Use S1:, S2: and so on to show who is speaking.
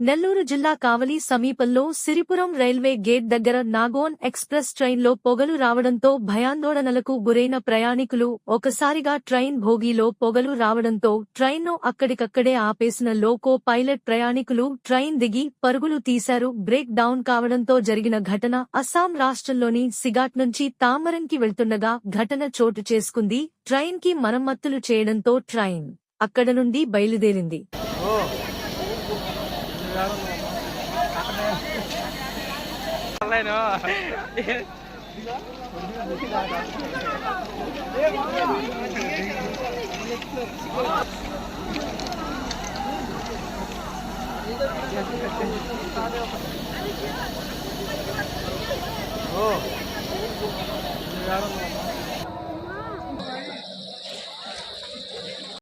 S1: నెల్లూరు జిల్లా కావలి సమీపంలో Siripuram railway gate దగ్గర నాగోన్ ఎక్స్ప్రెస్ ట్రైన్లో పొగలు రావడంతో భయాందోళనలకు గురైన ప్రయాణికులు ఒకసారిగా ట్రైన్ భోగిలో పొగలు రావడంతో ట్రైన్ను అక్కడికక్కడే ఆపేసిన లోకో పైలట్ ప్రయాణికులు ట్రైన్ దిగి పరుగులు తీశారు. బ్రేక్ డౌన్ కావడంతో జరిగిన ఘటన అస్సాం రాష్ట్రంలోని సిగాట్ నుంచి తామరంకి వెళ్తుండగా ఘటన చోటు చేసుకుంది. ట్రైన్కి మరమ్మతులు చేయడంతో ట్రైన్ అక్కడ నుండి బయలుదేరింది.
S2: Oh,